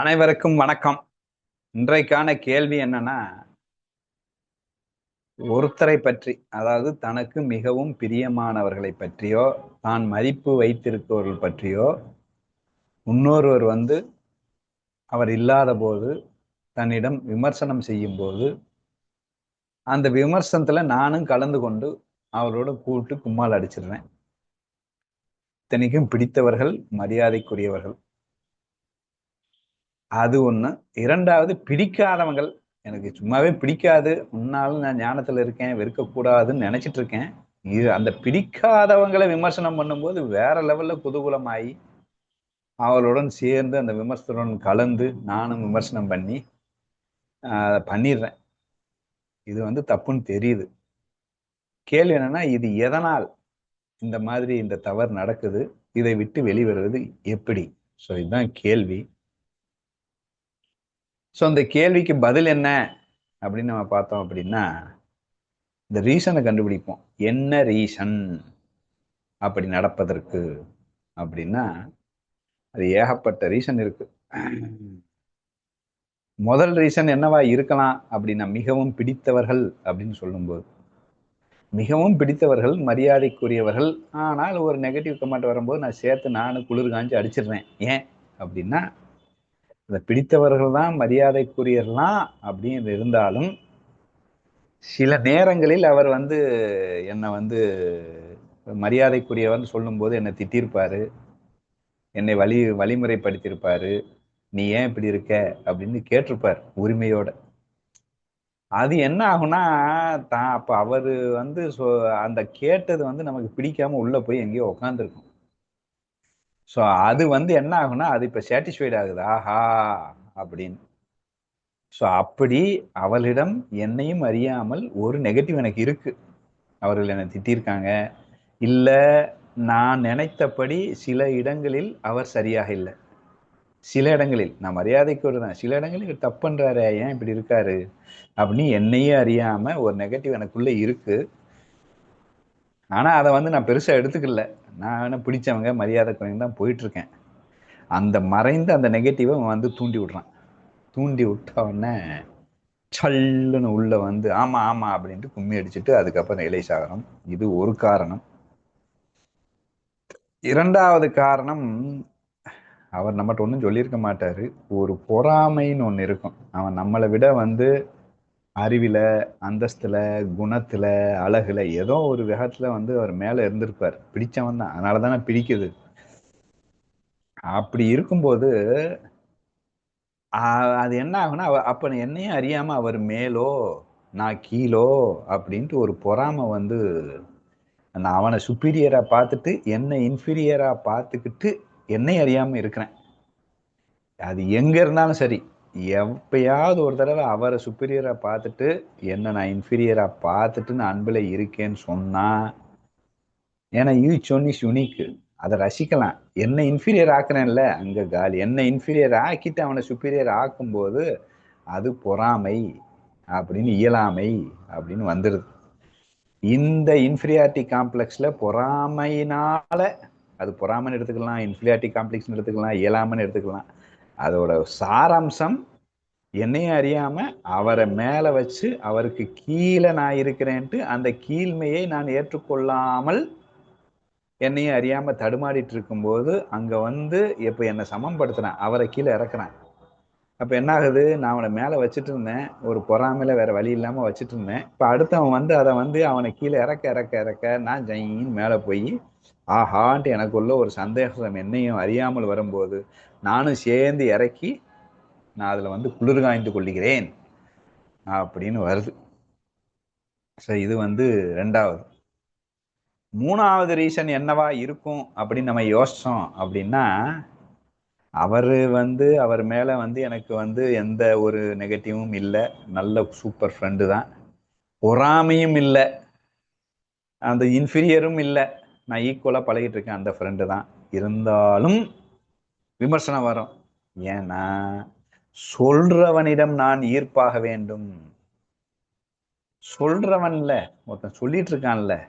அனைவருக்கும் வணக்கம். இன்றைக்கான கேள்வி என்னன்னா ஒருத்தரை பற்றி அதாவது தனக்கு மிகவும் பிரியமானவர்களை பற்றியோ தான் மதிப்பு வைத்திருப்பவர்கள் பற்றியோ இன்னொருவர் வந்து அவர் இல்லாத போது தன்னிடம் விமர்சனம் செய்யும் போது அந்த விமர்சனத்துல நானும் கலந்து கொண்டு அவரோட கூட்டு கும்மால் அடிச்சிடுறேன் இத்தனைக்கும் பிடித்தவர்கள் மரியாதைக்குரியவர்கள். அது ஒன்று இரண்டாவது பிடிக்காதவங்கள். எனக்கு சும்மாவே பிடிக்காது. முன்னாலும் நான் ஞானத்தில் இருக்கேன் வெறுக்கக்கூடாதுன்னு நினச்சிட்டு இருக்கேன் இது அந்த பிடிக்காதவங்களை விமர்சனம் பண்ணும்போது வேற லெவலில் குதூகூலமாகி அவளுடன் சேர்ந்து அந்த விமர்சனம் கலந்து நானும் விமர்சனம் பண்ணி அதை பண்ணிடுறேன் இது வந்து தப்புன்னு தெரியுது. கேள்வி என்னன்னா இது எதனால் இந்த மாதிரி இந்த தவறு நடக்குது? இதை விட்டு வெளிவருவது எப்படி? ஸோ இதுதான் கேள்வி. ஸோ அந்த கேள்விக்கு பதில் என்ன அப்படின்னு நம்ம பார்த்தோம் அப்படின்னா இந்த ரீசனை கண்டுபிடிப்போம். என்ன ரீசன் அப்படி நடப்பதற்கு அப்படின்னா அது ஏகப்பட்ட ரீசன் இருக்கு. முதல் ரீசன் என்னவா இருக்கலாம் அப்படின்னா மிகவும் பிடித்தவர்கள் அப்படின்னு சொல்லும்போது. மிகவும் பிடித்தவர்கள் மரியாதைக்குரியவர்கள். ஆனால் ஒரு நெகட்டிவ் கமெண்ட் வரும்போது நான் சேர்த்து நானும் குளிர் காஞ்சி அடிச்சிடுறேன். ஏன் அப்படின்னா அதை பிடித்தவர்கள் தான் மரியாதைக்குரியர்லாம் அப்படின்னு இருந்தாலும் சில நேரங்களில் அவர் வந்து என்னை வந்து மரியாதைக்குரியவர்னு சொல்லும்போது என்னை திட்டிருப்பாரு. என்னை வழி வழிமுறைப்படுத்தியிருப்பாரு. நீ ஏன் இப்படி இருக்க? அப்படின்னு கேட்டிருப்பார் உரிமையோட. அது என்ன ஆகும்னா தான் அப்ப அவரு வந்து அந்த கேட்டது வந்து நமக்கு பிடிக்காம உள்ள போய் எங்கேயோ உக்காந்துருக்கும். ஸோ அது வந்து என்ன ஆகும்னா அது இப்போ சாட்டிஸ்ஃபைட் ஆகுது. ஆஹா! அப்படின்னு. ஸோ அப்படி அவளிடம் என்னையும் அறியாமல் ஒரு நெகட்டிவ் எனக்கு இருக்கு. அவர்கள் என்னை திட்டிருக்காங்க. இல்லை நான் நினைத்தபடி சில இடங்களில் அவர் சரியாக இல்லை. சில இடங்களில் நான் மரியாதைக்கு வருதான் சில இடங்களில் தப்புன்றாரு ஏன் இப்படி இருக்காரு? அப்படின்னு என்னையே அறியாம ஒரு நெகட்டிவ் எனக்குள்ள இருக்கு. ஆனா அதை வந்து நான் பெருசா எடுத்துக்கல. நான் பிடிச்சவங்க மரியாதை குறைந்து தான் போயிட்டு இருக்கேன் அந்த மறைந்த அந்த நெகட்டிவை அவன் வந்து தூண்டி விடுறான். தூண்டி விட்ட உடனே சல்லுன்னு உள்ள வந்து ஆமா ஆமா அப்படின்ட்டு கும்மி அடிச்சுட்டு அதுக்கப்புறம் ரியலைஸ் ஆகணும். இது ஒரு காரணம். இரண்டாவது காரணம் அவர் நம்மகிட்ட ஒன்றும் சொல்லியிருக்க மாட்டாரு. ஒரு பொறாமைன்னு ஒன்று இருக்கும். அவன் நம்மளை விட வந்து அறிவில் அந்தஸ்தில் குணத்தில் அழகுல ஏதோ ஒரு விதத்தில் வந்து அவர் மேலே இருந்திருப்பார். பிடிச்சவன் தான். அதனால தானே பிடிக்குது. அப்படி இருக்கும்போது அது என்ன ஆகுனா அப்போ என்னையும் அறியாமல் அவர் மேலோ நான் கீழோ அப்படின்ட்டு ஒரு பொறாமை வந்து நான் அவனை சுப்பீரியராக பார்த்துட்டு என்னை இன்ஃபீரியராக பார்த்துக்கிட்டு என்னை அறியாமல் இருக்கிறேன். அது எங்கே இருந்தாலும் சரி. எப்பயாவது ஒரு தடவை அவரை சுப்பீரியராக பார்த்துட்டு என்ன நான் இன்ஃபீரியராக பார்த்துட்டு நான் அன்பில் இருக்கேன்னு சொன்னா? ஏன்னா ஈச் ஒன் இஸ் யுனிக்கு அதை ரசிக்கலாம். என்ன இன்ஃபீரியர் ஆக்குறேன்ல அங்கே காலி. என்ன இன்ஃபீரியர் ஆக்கிட்டு அவனை சுப்பீரியர் ஆக்கும்போது அது பொறாமை அப்படின்னு இயலாமை அப்படின்னு வந்துடுது இந்த இன்ஃபீரியாரிட்டி காம்ப்ளெக்ஸில் பொறாமையினால அது பொறாமைன்னு எடுத்துக்கலாம் இன்ஃபீரியாரிட்டி காம்ப்ளெக்ஸ்னு எடுத்துக்கலாம் இயலாமன்னு எடுத்துக்கலாம். அதோட சாராம்சம் என்னையும் அறியாம அவரை மேல வச்சு அவருக்கு கீழே நான் இருக்கிறேன்ட்டு அந்த கீழ்மையை நான் ஏற்றுக்கொள்ளாமல் என்னையும் அறியாம தடுமாடிட்டு இருக்கும்போது அங்க வந்து இப்ப என்னை சமம்படுத்துறேன் அவரை கீழே இறக்குறேன். அப்போ என்ன ஆகுது நான் அவனை மேலே வச்சுட்டு இருந்தேன் ஒரு பொறாமையில வேற வழி இல்லாமல் வச்சுட்டு இருந்தேன் இப்ப அடுத்தவன் வந்து அதை வந்து அவனை கீழே இறக்க இறக்க இறக்க நான் ஜெயின்னு மேலே போய் ஆஹான்ட்டு எனக்குள்ள ஒரு சந்தேகம் என்னையும் அறியாமல் வரும்போது நானும் சேர்ந்து இறக்கி நான் அதில் வந்து குளிர் காய்ந்து கொள்ளுகிறேன் அப்படின்னு வருது. ஸோ இது வந்து ரெண்டாவது. மூணாவது ரீசன் என்னவா இருக்கும் அப்படின்னு நம்ம யோசித்தோம் அப்படின்னா அவர் வந்து அவர் மேலே வந்து எனக்கு வந்து எந்த ஒரு நெகட்டிவும் இல்லை. நல்ல சூப்பர் ஃப்ரெண்டு தான். பொறாமையும் இல்லை. அந்த இன்ஃபீரியரும் இல்லை. நான் ஈக்குவலாக பழகிட்டு இருக்கேன் அந்த ஃப்ரெண்டு தான். இருந்தாலும் விமர்சனம் வரும். ஏன்னா சொல்றவனிடம் நான் ஈர்ப்பாக வேண்டும். சொல்றவன்ல ஒருத்தன் சொல்லிட்டு இருக்கான்ல.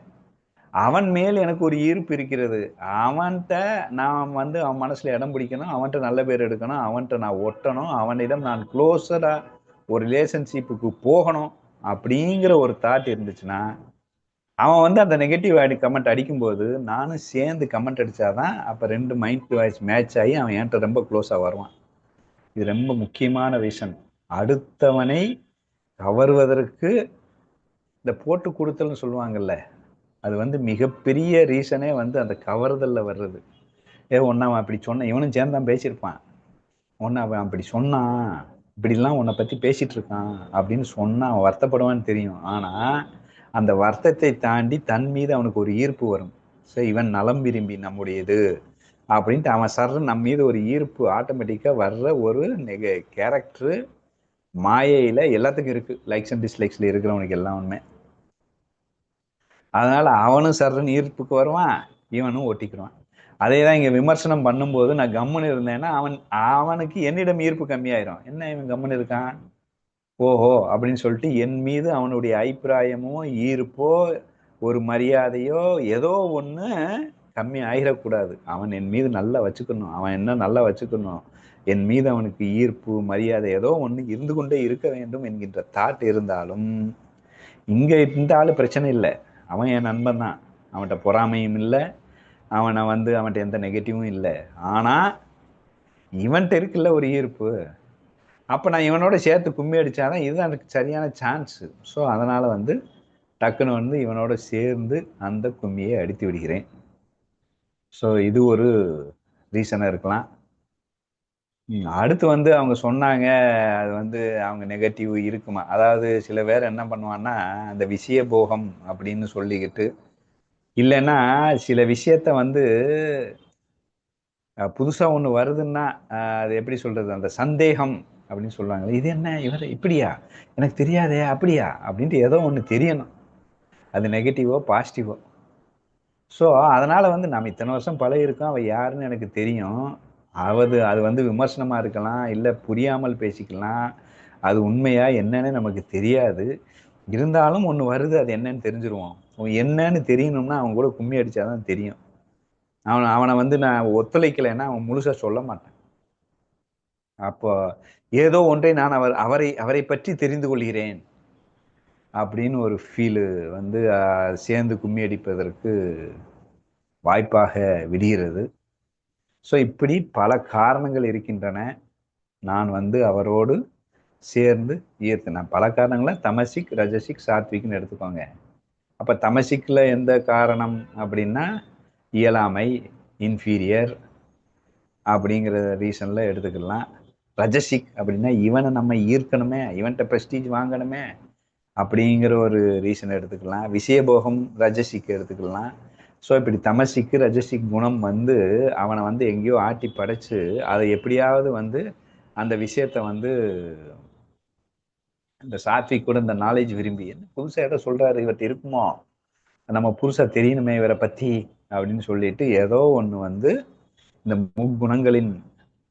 அவன் மேல் எனக்கு ஒரு ஈர்ப்பு இருக்கிறது. அவன்கிட்ட நான் வந்து அவன் மனசில் இடம் பிடிக்கணும் அவன்கிட்ட நல்ல பேர் எடுக்கணும் அவன்கிட்ட நான் ஒட்டணும் அவனிடம் நான் க்ளோஸராக ஒரு ரிலேஷன்ஷிப்புக்கு போகணும் அப்படிங்கிற ஒரு தாட் இருந்துச்சுன்னா அவன் வந்து அந்த நெகட்டிவ் அடி கமெண்ட் அடிக்கும்போது நானும் சேர்ந்து கமெண்ட் அடித்தாதான் அப்போ ரெண்டு மைண்ட் வாய்ஸ் மேட்ச் ஆகி அவன் என்கிட்ட ரொம்ப க்ளோஸாக வருவான். இது ரொம்ப முக்கியமான விஷன் அடுத்தவனை கவர்வதற்கு இந்த போட்டு கொடுத்தல்னு சொல்லுவாங்கல்ல அது வந்து மிகப்பெரிய ரீசனே வந்து அந்த கவர்தலில் வர்றது. ஏ ஒன்றா அவன் அப்படி சொன்னான் இவனும் சேர்ந்தான் பேசியிருப்பான். ஒன்றா அவன் அப்படி சொன்னான். இப்படிலாம் உன்னை பற்றி பேசிட்டு இருக்கான் அப்படின்னு சொன்னால் அவன் வருத்தப்படுவான்னு தெரியும். ஆனால் அந்த வருத்தத்தை தாண்டி தன் மீது அவனுக்கு ஒரு ஈர்ப்பு வரும். ஸோ இவன் நலம் விரும்பி நம்முடையது அப்படின்ட்டு அவன் சர்ற நம்ம மீது ஒரு ஈர்ப்பு ஆட்டோமேட்டிக்காக வர்ற ஒரு நெக கேரக்டரு மாயையில் எல்லாத்துக்கும் இருக்குது லைக்ஸ் அண்ட் டிஸ்லைக்ஸில் இருக்கிறவனுக்கு எல்லாமே. அதனால அவனும் சர்றன்னு ஈர்ப்புக்கு வருவான் இவனும் ஒட்டிக்கிடுவான். அதே தான் இங்கே விமர்சனம் பண்ணும்போது நான் கம்முன்னு இருந்தேன்னா அவன் அவனுக்கு என்னிடம் ஈர்ப்பு கம்மியாயிரும். என்ன இவன் கம்முன்னு இருக்கான்? ஓஹோ அப்படின்னு சொல்லிட்டு என் மீது அவனுடைய அபிப்பிராயமோ ஈர்ப்போ ஒரு மரியாதையோ ஏதோ ஒன்று கம்மி ஆகிடக்கூடாது அவன் என் மீது நல்லா வச்சுக்கணும். அவன் என்ன நல்லா வச்சுக்கணும்? என் மீது அவனுக்கு ஈர்ப்பு மரியாதை ஏதோ ஒன்று இருந்து கொண்டே இருக்க வேண்டும் என்கின்ற தாட் இருந்தாலும் இங்கே இருந்தாலும் பிரச்சனை இல்லை. அவன் என் நண்பன் தான். அவன்கிட்ட பொறாமையும் இல்லை. அவனை வந்து அவன்கிட்ட எந்த நெகட்டிவும் இல்லை. ஆனால் இவன்கிட்ட இருக்குல்ல ஒரு ஈர்ப்பு. அப்போ நான் இவனோட சேர்த்து கும்மி அடித்தாதான் இதுதான் எனக்கு சரியான சான்ஸு ஸோ அதனால் வந்து டக்குன்னு வந்து இவனோட சேர்ந்து அந்த கும்மியை அடித்து விடுகிறேன். ஸோ இது ஒரு ரீசனாக இருக்கலாம். அடுத்து வந்து அவங்க சொன்னாங்க அது வந்து அவங்க நெகட்டிவ் இருக்குமா? அதாவது சில பேர் என்ன பண்ணுவான்னா அந்த விஷய போகம் அப்படின்னு சொல்லிக்கிட்டு இல்லைன்னா சில விஷயத்த வந்து புதுசாக ஒன்று வருதுன்னா அது எப்படி சொல்றது? அந்த சந்தேகம் அப்படின்னு சொல்லுவாங்க இது என்ன? இவர் இப்படியா? எனக்கு தெரியாதே அப்படியா? அப்படின்ட்டு ஏதோ ஒன்று தெரியணும். அது நெகட்டிவோ பாசிட்டிவோ ஸோ அதனால் வந்து நம்ம இத்தனை வருஷம் பழகிருக்கோம் அவள் யாருன்னு எனக்கு தெரியும். அவது அது வந்து விமர்சனமாக இருக்கலாம் இல்லை புரியாமல் பேசிக்கலாம். அது உண்மையா என்னன்னு நமக்கு தெரியாது. இருந்தாலும் ஒன்று வருது அது என்னன்னு தெரிஞ்சிருவோம் என்னன்னு தெரியணும்னா அவன் கூட கும்மி அடித்தாதான் தெரியும். அவனை அவனை வந்து நான் ஒத்துழைக்கலைன்னா அவன் முழுசாக சொல்ல மாட்டான். அப்போ ஏதோ ஒன்றை நான் அவர் அவரை அவரை பற்றி தெரிந்து கொள்கிறேன் அப்படின்னு ஒரு ஃபீலு வந்து சேர்ந்து கும்மி அடிப்பதற்கு வாய்ப்பாக விடுகிறது. ஸோ இப்படி பல காரணங்கள் இருக்கின்றன. நான் வந்து அவரோடு சேர்ந்து ஈர்த்தினேன் பல காரணங்களை தமசிக் ரஜசிக் சாத்விக்னு எடுத்துக்கோங்க. அப்போ தமசிக்கில் எந்த காரணம் அப்படின்னா இயலாமை இன்ஃபீரியர் அப்படிங்கிற ரீசனில் எடுத்துக்கலாம். ரஜசிக் அப்படின்னா இவனை நம்ம ஈர்க்கணுமே இவன்கிட்ட ப்ரெஸ்டீஜ் வாங்கணுமே அப்படிங்கிற ஒரு ரீசன் எடுத்துக்கலாம். விஷயபோகம் ரஜசிக் எடுத்துக்கலாம். ஸோ இப்படி தமசிக்கு ரஜசிக் குணம் வந்து அவனை வந்து எங்கேயோ ஆட்டி படைச்சு அதை எப்படியாவது வந்து அந்த விஷயத்த வந்து இந்த சாத்விக் கூட இந்த நாலேஜ் விரும்பி என்ன புதுசாக ஏதோ சொல்றாரு இவர்கிட்ட இருக்குமோ? நம்ம புதுசாக தெரியணுமே இவரை பற்றி அப்படின்னு சொல்லிட்டு ஏதோ ஒன்று வந்து இந்த முக்குணங்களின்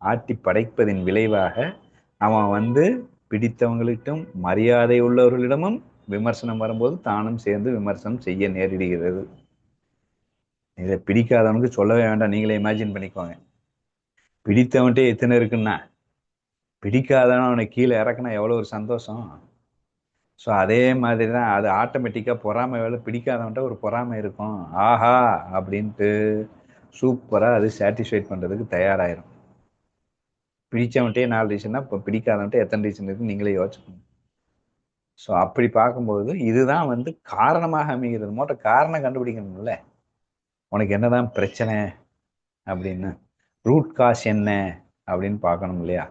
ஆட்டி படைப்பதின் விளைவாக அவன் வந்து பிடித்தவங்களிட்டும் மரியாதை உள்ளவர்களிடமும் விமர்சனம் வரும்போது தானும் சேர்ந்து விமர்சனம் செய்ய நேரிடுகிறது. இதை பிடிக்காதவனுக்கு சொல்லவே வேண்டாம். நீங்களே இமேஜின் பண்ணிக்கோங்க. பிடித்தவன்ட்டே எத்தனை இருக்குன்னா பிடிக்காதவன் அவனை கீழே இறக்குனா எவ்வளோ ஒரு சந்தோஷம். ஸோ அதே மாதிரி தான் அது ஆட்டோமேட்டிக்காக பொறாமை வேலை பிடிக்காதவன்ட்ட ஒரு பொறாமை இருக்கும். ஆஹா! அப்படின்ட்டு சூப்பராக அது சாட்டிஸ்ஃபைட் பண்ணுறதுக்கு தயாராகிரும் பிடிச்சவன்ட்டே நாலு ரீசன்னா இப்போ பிடிக்காதவன்ட்டே எத்தனை ரீசன் இருக்குன்னு நீங்களே யோசிச்சுக்கணும் ஸோ அப்படி பார்க்கும்போது இதுதான் வந்து காரணமாக அமைகிறது. மோட்ட காரணம் கண்டுபிடிக்கணும்ல. உனக்கு என்னதான் பிரச்சனை அப்படின்னு ரூட் காஸ் என்ன அப்படின்னு பார்க்கணும் இல்லையா?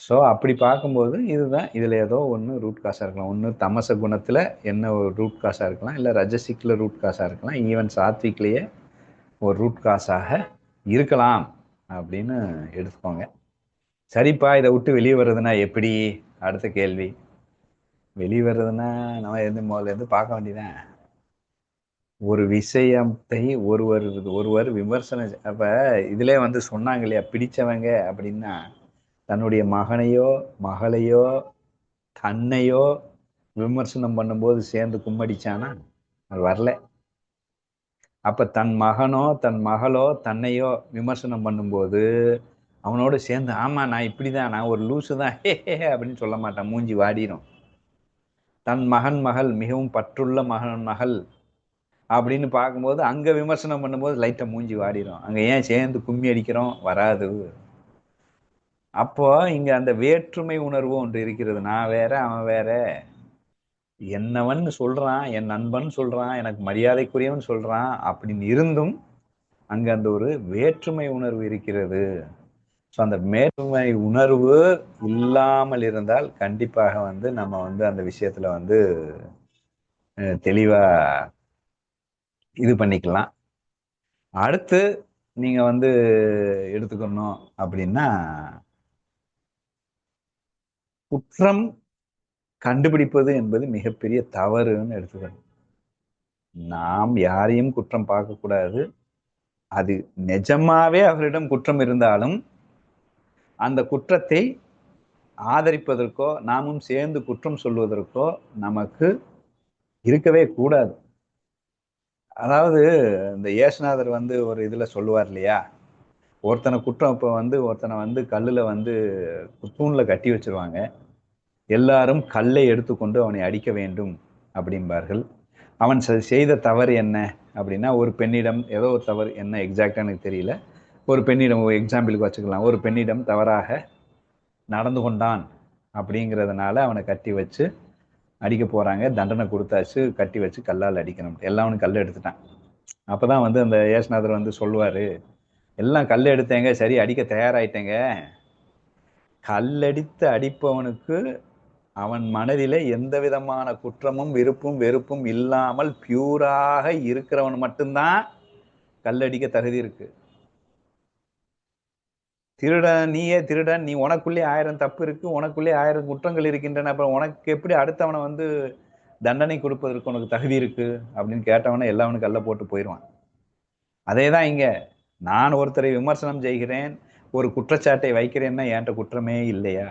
ஸோ அப்படி பார்க்கும்போது இதுதான் இதில் ஏதோ ஒன்று ரூட் காசாக இருக்கலாம். ஒன்று தமச குணத்தில் என்ன ஒரு ரூட் காசாக இருக்கலாம் இல்லை ரஜசிக்கில் ரூட் காசாக இருக்கலாம். ஈவன் சாத்விக்லேயே ஒரு ரூட் காசாக இருக்கலாம் அப்படின்னு எடுத்துக்கோங்க. சரிப்பா இதை விட்டு வெளியே வர்றதுன்னா எப்படி? அடுத்த கேள்வி. வெளியே வர்றதுன்னா நம்ம எந்த முதல்ல இருந்து பார்க்க வேண்டியதான் ஒரு விஷயத்தை ஒருவர் ஒருவர் விமர்சனம் அப்ப இதிலே வந்து சொன்னாங்க இல்லையா பிடிச்சவங்க அப்படின்னா தன்னுடைய மகனையோ மகளையோ தன்னையோ விமர்சனம் பண்ணும்போது சேர்ந்து கும்மடிச்சானா அது வரல. அப்ப தன் மகனோ தன் மகளோ தன்னையோ விமர்சனம் பண்ணும்போது அவனோட சேர்ந்து ஆமா நான் இப்படிதான் நான் ஒரு லூசு தான் ஹே ஹே ஹே அப்படின்னு சொல்ல மாட்டான் மூஞ்சி வாடிடும் தன் மகன் மகள் மிகவும் பற்றுள்ள மகன் மகள் அப்படின்னு பார்க்கும்போது அங்கே விமர்சனம் பண்ணும்போது லைட்டாக மூஞ்சி வாடிடும் அங்கே ஏன் சேர்ந்து கும்மி அடிக்கிறோம்? வராது. அப்போ இங்கே அந்த வேற்றுமை உணர்வு ஒன்று இருக்கிறது. நான் வேற அவன் வேற. என்னவன் சொல்கிறான் என் நண்பன் சொல்கிறான் எனக்கு மரியாதைக்குரியவன் சொல்கிறான் அப்படின்னு இருந்தும் அங்கே அந்த ஒரு வேற்றுமை உணர்வு இருக்கிறது. ஸோ அந்த வேற்றுமை உணர்வு இல்லாமல் இருந்தால் கண்டிப்பாக வந்து நம்ம வந்து அந்த விஷயத்தில் வந்து தெளிவாக இது பண்ணிக்கலாம். அடுத்து நீங்க வந்து எடுத்துக்கணும் அப்படின்னா குற்றம் கண்டுபிடிப்பது என்பது மிகப்பெரிய தவறுன்னு எடுத்துக்கணும். நாம் யாரையும் குற்றம் பார்க்கக்கூடாது. அது நிஜமாவே அவரிடம் குற்றம் இருந்தாலும் அந்த குற்றத்தை ஆதரிப்பதற்கோ நாமும் சேர்ந்து குற்றம் சொல்வதற்கோ நமக்கு இருக்கவே கூடாது. அதாவது இந்த ஏசுநாதர் வந்து ஒரு இதில் சொல்லுவார் இல்லையா? ஒருத்தனை குற்றம் இப்போ வந்து ஒருத்தனை வந்து கல்லில் வந்து தூணில் கட்டி வச்சிருவாங்க. எல்லாரும் கல்லை எடுத்துக்கொண்டு அவனை அடிக்க வேண்டும் அப்படிம்பார்கள். அவன் செ- செய்த தவறு என்ன அப்படின்னா ஒரு பெண்ணிடம் ஏதோ ஒரு தவறு என்ன எக்ஸாக்டாக எனக்கு தெரியல. ஒரு பெண்ணிடம் ஒரு எக்ஸாம்பிளுக்கு வச்சுக்கலாம். ஒரு பெண்ணிடம் தவறாக நடந்து கொண்டான் அப்படிங்கிறதுனால அவனை கட்டி வச்சு அடிக்க போறாங்க. தண்டனை கொடுத்தாச்சு. கட்டி வச்சு கல்லால் அடிக்கணும். எல்லாம் கல் எடுத்துட்டான். அப்பதான் வந்து அந்த ஏசுநாதர் வந்து சொல்லுவாரு எல்லாம் கல் எடுத்தேங்க. சரி அடிக்க தயாராயிட்டேங்க. கல்லடித்து அடிப்பவனுக்கு அவன் மனதிலே எந்த விதமான குற்றமும் விருப்பும் வெறுப்பும் இல்லாமல் பியூராக இருக்கிறவன் மட்டும்தான் கல்லடிக்க தகுதி இருக்கு. திருடன் நீயே திருடன் நீ உனக்குள்ளே ஆயிரம் தப்பு இருக்கு உனக்குள்ளே ஆயிரம் குற்றங்கள் இருக்கின்றன அப்புறம் உனக்கு எப்படி அடுத்தவனை வந்து தண்டனை கொடுப்பதற்கு உனக்கு தகுதி இருக்கு அப்படின்னு கேட்டவனை எல்லாவனுக்கு அல்ல போட்டு போயிடுவான் அதே தான் இங்க. நான் ஒருத்தரை விமர்சனம் செய்கிறேன் ஒரு குற்றச்சாட்டை வைக்கிறேன்னா என்கிட்ட குற்றமே இல்லையா?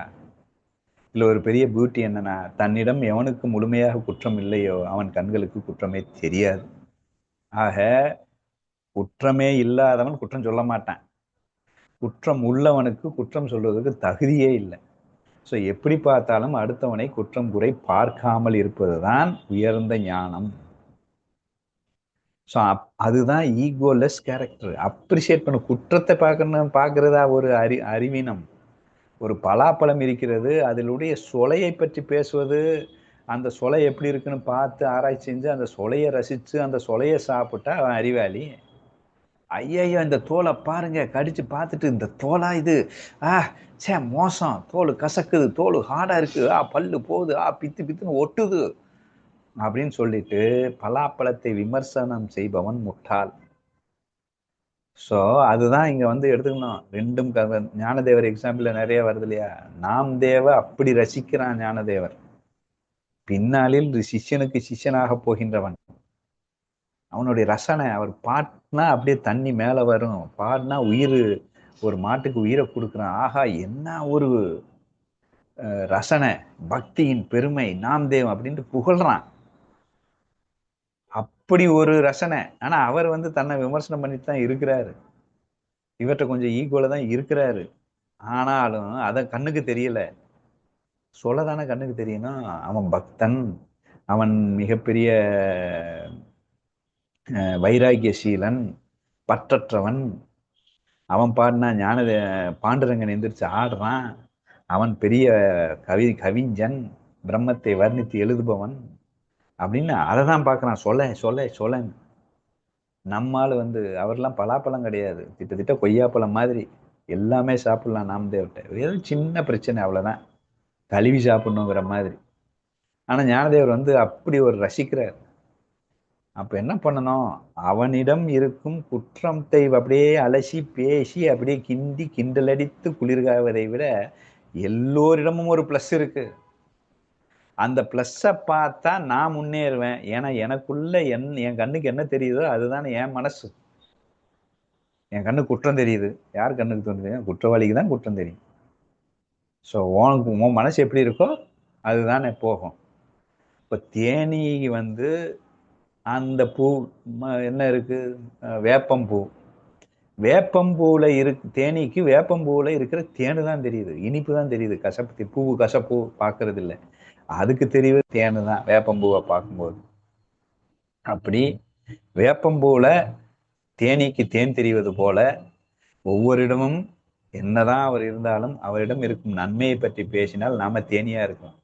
இல்ல ஒரு பெரிய பியூட்டி என்னன்னா தன்னிடம் எவனுக்கு முழுமையாக குற்றம் இல்லையோ அவன் கண்களுக்கு குற்றமே தெரியாது. ஆக குற்றமே இல்லாதவன் குற்றம் சொல்ல மாட்டான். குற்றம் உள்ளவனுக்கு குற்றம் சொல்வதற்கு தகுதியே இல்லை. ஸோ எப்படி பார்த்தாலும் அடுத்தவனை குற்றம் குறை பார்க்காமல் இருப்பதுதான் உயர்ந்த ஞானம். ஸோ அதுதான் ஈகோலெஸ் கேரக்டர் அப்ரிஷியேட் பண்ண குற்றத்தை பார்க்கணும் பார்க்குறதா ஒரு அறி அறிவீனம். ஒரு பலாப்பழம் இருக்கிறது அதிலுடைய சொலையை பற்றி பேசுவது அந்த சொலை எப்படி இருக்குன்னு பார்த்து ஆராய்ச்சி செஞ்சு அந்த சொலையை ரசித்து அந்த சொலையை சாப்பிட்டா அவன் அறிவாளி. ஐயையோ இந்த தோலை பாருங்க. கடிச்சு பார்த்துட்டு இந்த தோலா இது. ஆ சே மோசம். தோல் கசக்குது. தோல் ஹார்டாக இருக்குது ஆ பல்லு போகுது. ஆ பித்து பித்துன்னு ஒட்டுது. அப்படின்னு சொல்லிட்டு பலாப்பழத்தை விமர்சனம் செய்பவன் முட்டாள். ஸோ அதுதான் இங்க வந்து எடுத்துக்கணும். ரெண்டும் க- ஞானதேவர் எக்ஸாம்பிள் நிறைய வருது இல்லையா? நாம் தேவ அப்படி ரசிக்கிறான் ஞானதேவர். பின்னாளில் சிஷ்யனுக்கு சிஷ்யனாக போகின்றவன். அவனுடைய ரசனை அவர் பாட்டினா அப்படியே தண்ணி மேலே வரும். பாடினா உயிர் ஒரு மாட்டுக்கு உயிரை கொடுக்குறான். ஆஹா என்ன ஒரு ரசனை. பக்தியின் பெருமை நாம் தேவ் அப்படின்ட்டு புகழ்றான். அப்படி ஒரு ரசனை. ஆனால் அவர் வந்து தன்னை விமர்சனம் பண்ணிட்டு தான் இருக்கிறாரு. இவர்கிட்ட கொஞ்சம் ஈக்குவல தான் இருக்கிறாரு. ஆனாலும் அதை கண்ணுக்கு தெரியல. சொல்லதானே கண்ணுக்கு தெரியணும்? அவன் பக்தன். அவன் மிகப்பெரிய வைராகியசீலன் பற்றற்றவன். அவன் பாடினா ஞான பாண்டுரங்கன் எந்திரிச்சு ஆடுறான். அவன் பெரிய கவி கவிஞன் பிரம்மத்தை வர்ணித்து எழுதுபவன் அப்படின்னு அதை தான் பார்க்குறான் சொல்ல சொல்ல சொல்ல நம்மால் வந்து அவர்லாம் பலாப்பழம் கிடையாது. கிட்டத்தட்ட கொய்யாப்பழம் மாதிரி. எல்லாமே சாப்பிட்லாம் நாமதேவர்கிட்ட. ஏதோ சின்ன பிரச்சனை அவ்வளோதான் கழுவி சாப்பிட்ணுங்கிற மாதிரி. ஆனால் ஞானதேவர் வந்து அப்படி ஒரு ரசிக்கிறார். அப்ப என்ன பண்ணணும்? அவனிடம் இருக்கும் குற்றத்தை அப்படியே அலசி பேசி அப்படியே கிண்டி கிண்டலடித்து குளிர்காவதை விட எல்லோரிடமும் ஒரு ப்ளஸ் இருக்கு. அந்த ப்ளஸ்ஸை பார்த்தா நான் முன்னேறுவேன். ஏன்னா எனக்குள்ள என் என் கண்ணுக்கு என்ன தெரியுதோ அதுதான் என் மனசு. என் கண்ணு குற்றம் தெரியுது. யார் கண்ணுக்கு தோணுது குற்றவாளிக்கு தான் குற்றம் தெரியும். ஸோ உனக்கு உன் மனசு எப்படி இருக்கோ அதுதானே போகும். இப்போ தேனி வந்து அந்த பூ ம- என்ன இருக்கு? வேப்பம்பூ வேப்பம்பூவில் இரு தேனீக்கு வேப்பம்பூவில் இருக்கிற தேனு தான் தெரியுது. இனிப்பு தான் தெரியுது. கசப்பு பூவு கசப்பு பார்க்கறது இல்ல அதுக்கு தெரியுது தேனு தான் வேப்பம்பூவை பார்க்கும்போது அப்படி வேப்பம்பூவில் தேனீக்கு தேன் தெரிவது போல ஒவ்வொரு இடமும் என்னதான் அவர் இருந்தாலும் அவரிடம் இருக்கும் நன்மையை பற்றி பேசினால் நாம தேனியா இருக்கோம்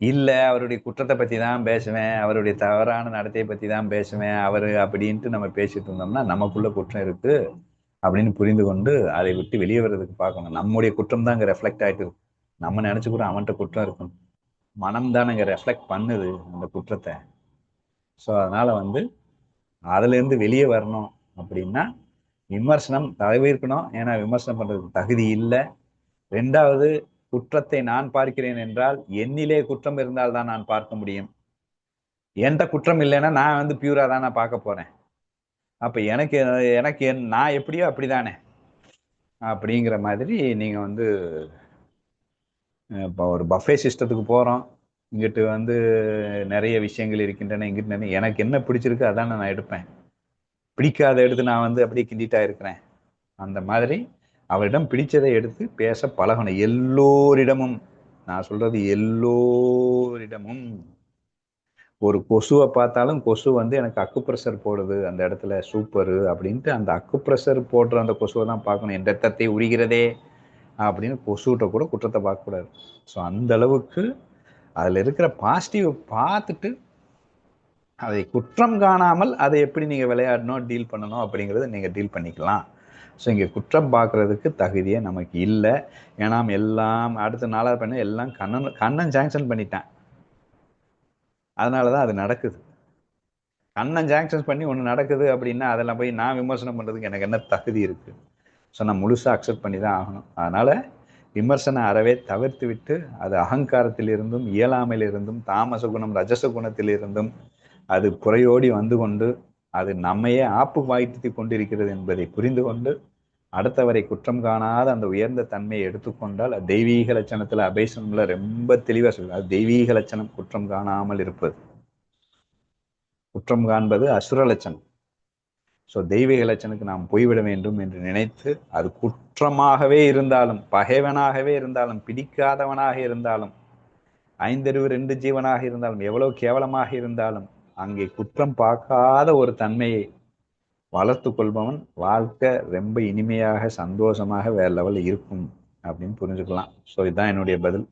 இல்லை அவருடைய குற்றத்தை பற்றி தான் பேசுவேன் அவருடைய தவறான நடத்தையை பற்றி தான் பேசுவேன் அவர் அப்படின்ட்டு நம்ம பேசிட்டு இருந்தோம்னா நமக்குள்ள குற்றம் இருக்கு அப்படின்னு புரிந்து கொண்டு அதை விட்டு வெளியே வர்றதுக்கு பார்க்கணும். நம்முடைய குற்றம் தான் இங்கே ரெஃப்ளெக்ட் ஆயிட்டு இருக்கு. நம்ம கூட அவன்கிட்ட குற்றம் இருக்கும் மனம் தான் இங்கே ரெஃப்ளெக்ட் பண்ணுது அந்த குற்றத்தை. ஸோ அதனால் வந்து அதுலேருந்து வெளியே வரணும் அப்படின்னா விமர்சனம் தவிர்க்கணும் ஏன்னா விமர்சனம் பண்ணுறதுக்கு தகுதி இல்லை. ரெண்டாவது குற்றத்தை நான் பார்க்கிறேன் என்றால் என்னிலே குற்றம் இருந்தால் தான் நான் பார்க்க முடியும். என்கிட்ட குற்றம் இல்லைன்னா நான் வந்து பியூரா தான் நான் பார்க்க போறேன். அப்ப எனக்கு எனக்கு என்- நான் எப்படியோ அப்படிதானே? அப்படிங்கிற மாதிரி நீங்க வந்து இப்போ ஒரு பஃபே சிஸ்டத்துக்கு போறோம். இங்கிட்டு வந்து நிறைய விஷயங்கள் இருக்கின்றன இங்கிட்டு நிறைய- எனக்கு என்ன பிடிச்சிருக்கு அதான் நான் எடுப்பேன். பிடிக்காத எடுத்து நான் வந்து அப்படியே கிண்டிட்டா இருக்கிறேன். அந்த மாதிரி அவரிடம் பிடிச்சதை எடுத்து பேச பழகணும். எல்லோரிடமும் நான் சொல்றது எல்லோரிடமும். ஒரு கொசுவை பார்த்தாலும் கொசு வந்து எனக்கு அக்கு ப்ரெஷர் போடுது அந்த இடத்துல சூப்பரு அப்படின்ட்டு அந்த அக்கு ப்ரெஷர் போடுற அந்த கொசுவை தான் பார்க்கணும். என் ரத்தத்தை உரிகிறதே அப்படின்னு கொசுகிட்ட கூட குற்றத்தை பார்க்கக்கூடாது. ஸோ அந்த அளவுக்கு அதில் இருக்கிற பாசிட்டிவ் பார்த்துட்டு அதை குற்றம் காணாமல் அதை எப்படி நீங்கள் விளையாடணும் டீல் பண்ணணும் அப்படிங்கிறத நீங்கள் டீல் பண்ணிக்கலாம். ஸோ இங்கே குற்றம் பார்க்குறதுக்கு தகுதியே நமக்கு இல்லை. ஏன்னா எல்லாம் அடுத்த நாளாக பண்ண எல்லாம் கண்ணன் கண்ணன் ஜாங்ஷன் பண்ணிட்டான். அதனால தான் அது நடக்குது. கண்ணன் ஜாங்ஷன் பண்ணி ஒன்று நடக்குது அப்படின்னா அதெல்லாம் போய் நான் விமர்சனம் பண்ணுறதுக்கு எனக்கு என்ன தகுதி இருக்குது ஸோ நான் முழுசாக அக்செப்ட் பண்ணி தான் ஆகணும். அதனால் விமர்சன அறவே தவிர்த்து விட்டு அது அகங்காரத்திலிருந்தும் இயலாமையிலிருந்தும் தாமச குணம் ரஜச குணத்திலிருந்தும் அது புறையோடி வந்து கொண்டு அது நம்மையே ஆப்பு வாய்த்து கொண்டிருக்கிறது என்பதை புரிந்து கொண்டு அடுத்தவரை குற்றம் காணாத அந்த உயர்ந்த தன்மையை எடுத்துக்கொண்டால் அது தெய்வீக லட்சணத்துல அபேசனம்ல ரொம்ப தெளிவா சொல்லு அது தெய்வீக லட்சணம் குற்றம் காணாமல் இருப்பது. குற்றம் காண்பது அசுர லட்சணம். ஸோ தெய்வீக லட்சனுக்கு நாம் போய்விட வேண்டும் என்று நினைத்து அது குற்றமாகவே இருந்தாலும் பகைவனாகவே இருந்தாலும் பிடிக்காதவனாக இருந்தாலும் ஐந்தறிவு ரெண்டு ஜீவனாக இருந்தாலும் எவ்வளவு கேவலமாக இருந்தாலும் அங்கே குற்றம் பார்க்காத ஒரு தன்மையை வளர்த்து கொள்பவன் வாழ்க்கை ரொம்ப இனிமையாக சந்தோஷமாக வேற லெவலில் இருக்கும் அப்படின்னு புரிஞ்சுக்கலாம். ஸோ இதுதான் என்னுடைய பதில்.